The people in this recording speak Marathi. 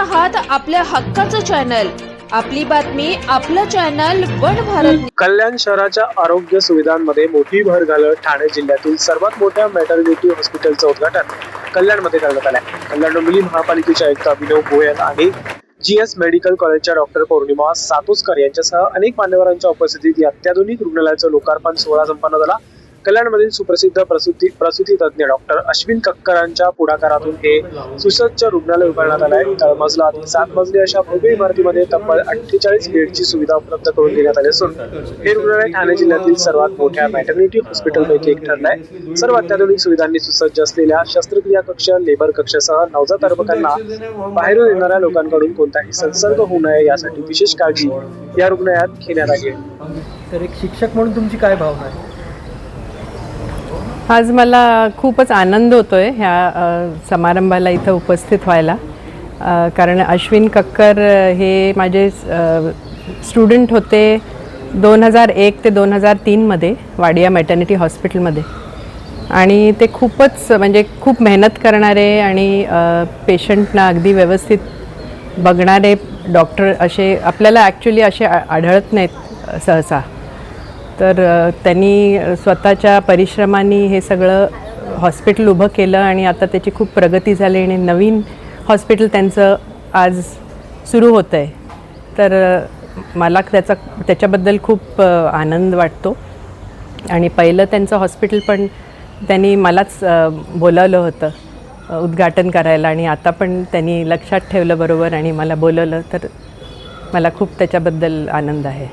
आहात आपल्या हक्काचं चॅनल आपली बातमी आपलं चॅनल वन भारत. कल्याण शहराच्या आरोग्य सुविधांमध्ये मोठी भर घालत ठाणे जिल्ह्यातील सर्वात मोठ्या मॅटर्निटी हॉस्पिटलचं उद्घाटन कल्याणमध्ये करण्यात आलं कल्याण डोंबिवली महापालिकेचे आयुक्त अभिनव गोयल आणि जी एस मेडिकल कॉलेजच्या डॉक्टर पौर्णिमा सातोसकर यांच्यासह अनेक मान्यवरांच्या उपस्थितीत या अत्याधुनिक रुग्णालयाचं लोकार्पण सोहळा संपन्न झाला. कल्याणमधील सुप्रसिद्ध प्रसूती प्रसूती तज्ज्ञ डॉक्टर अश्विन कक्करांच्या पुढाकारातून हे सुसज्ज रुग्णालय उभारण्यात आलं आहे. तळमजला आणि सात मजली अशा भव्य इमारतीमध्ये तब्बल अठ्ठेचाळीस बेडची सुविधा उपलब्ध करून देण्यात आली असून हे रुग्णालय ठाणे जिल्ह्यातील सर्वात मोठ्या मॅटर्निटी हॉस्पिटलपैकी एक ठरलं आहे. सर्व अत्याधुनिक सुविधांनी सुसज्ज असलेल्या शस्त्रक्रिया कक्ष लेबर कक्षासह नवजात अर्भकांना बाहेरून येणाऱ्या लोकांकडून कोणताही संसर्ग होऊ नये यासाठी विशेष काळजी या रुग्णालयात घेण्यात आली आहे. तर एक शिक्षक म्हणून तुमची काय भावना आहे? आज मला खूपच आनंद होतो आहे ह्या समारंभाला इथं उपस्थित व्हायला. कारण अश्विन कक्कर हे माझे स्टुडंट होते दोन हजार एक ते दोन हजार तीनमध्ये वाडिया मॅटर्निटी हॉस्पिटलमध्ये आणि ते खूपच म्हणजे खूप मेहनत करणारे आणि पेशंटना अगदी व्यवस्थित बघणारे डॉक्टर असे आपल्याला ॲक्च्युली असे आढळत नाहीत सहसा. तर त्यांनी स्वतःच्या परिश्रमाने हे सगळं हॉस्पिटल उभं केलं आणि आता त्याची खूप प्रगती झाली आणि नवीन हॉस्पिटल त्यांचं आज सुरू होतं आहे. तर मला त्याचा त्याच्याबद्दल खूप आनंद वाटतो. आणि पहिलं त्यांचं हॉस्पिटल पण त्यांनी मलाच बोलावलं होतं उद्घाटन करायला आणि आता पण त्यांनी लक्षात ठेवलं बरोबर आणि मला बोलवलं. तर मला खूप त्याच्याबद्दल आनंद आहे.